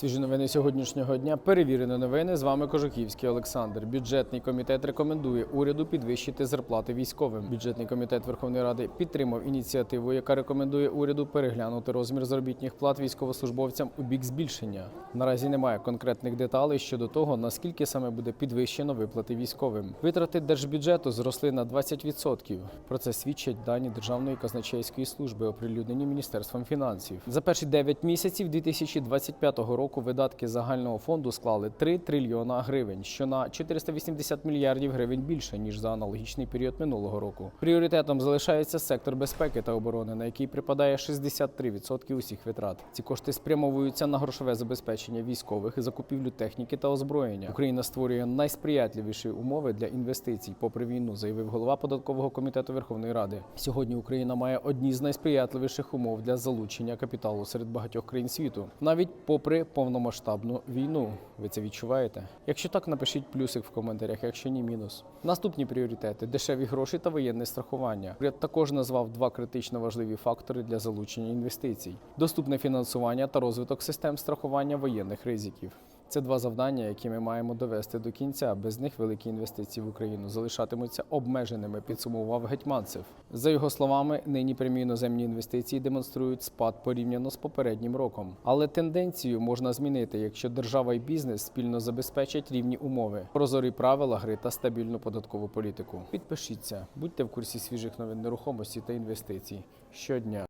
Свіжі новини сьогоднішнього дня. Перевірені новини. З вами Кожухівський Олександр. Бюджетний комітет рекомендує уряду підвищити зарплати військовим. Бюджетний комітет Верховної Ради підтримав ініціативу, яка рекомендує уряду переглянути розмір заробітних плат військовослужбовцям у бік збільшення. Наразі немає конкретних деталей щодо того, наскільки саме буде підвищено виплати військовим. Витрати держбюджету зросли на 20%. Про це свідчать дані Державної казначейської служби, оприлюднені Міністерством фінансів. За перші 9 місяців 2025 року видатки загального фонду склали 3 трильйона гривень, що на 480 мільярдів гривень більше ніж за аналогічний період минулого року. Пріоритетом залишається сектор безпеки та оборони, на який припадає 63% усіх витрат. Ці кошти спрямовуються на грошове забезпечення військових, закупівлю техніки та озброєння. Україна створює найсприятливіші умови для інвестицій попри війну, заявив голова податкового комітету Верховної Ради. Сьогодні Україна має одні з найсприятливіших умов для залучення капіталу серед багатьох країн світу, навіть попри повномасштабну війну. Ви це відчуваєте? Якщо так, напишіть плюсик в коментарях, якщо ні, мінус. Наступні пріоритети: дешеві гроші та воєнне страхування. Уряд також назвав два критично важливі фактори для залучення інвестицій: доступне фінансування та розвиток систем страхування воєнних ризиків. Це два завдання, які ми маємо довести до кінця. Без них великі інвестиції в Україну залишатимуться обмеженими. Підсумував гетьманцев. За його словами, нині прямі іноземні інвестиції демонструють спад порівняно з попереднім роком. Але тенденцію можна змінити, якщо держава і бізнес спільно забезпечать рівні умови, прозорі правила гри та стабільну податкову політику. Підпишіться, будьте в курсі свіжих новин нерухомості та інвестицій щодня.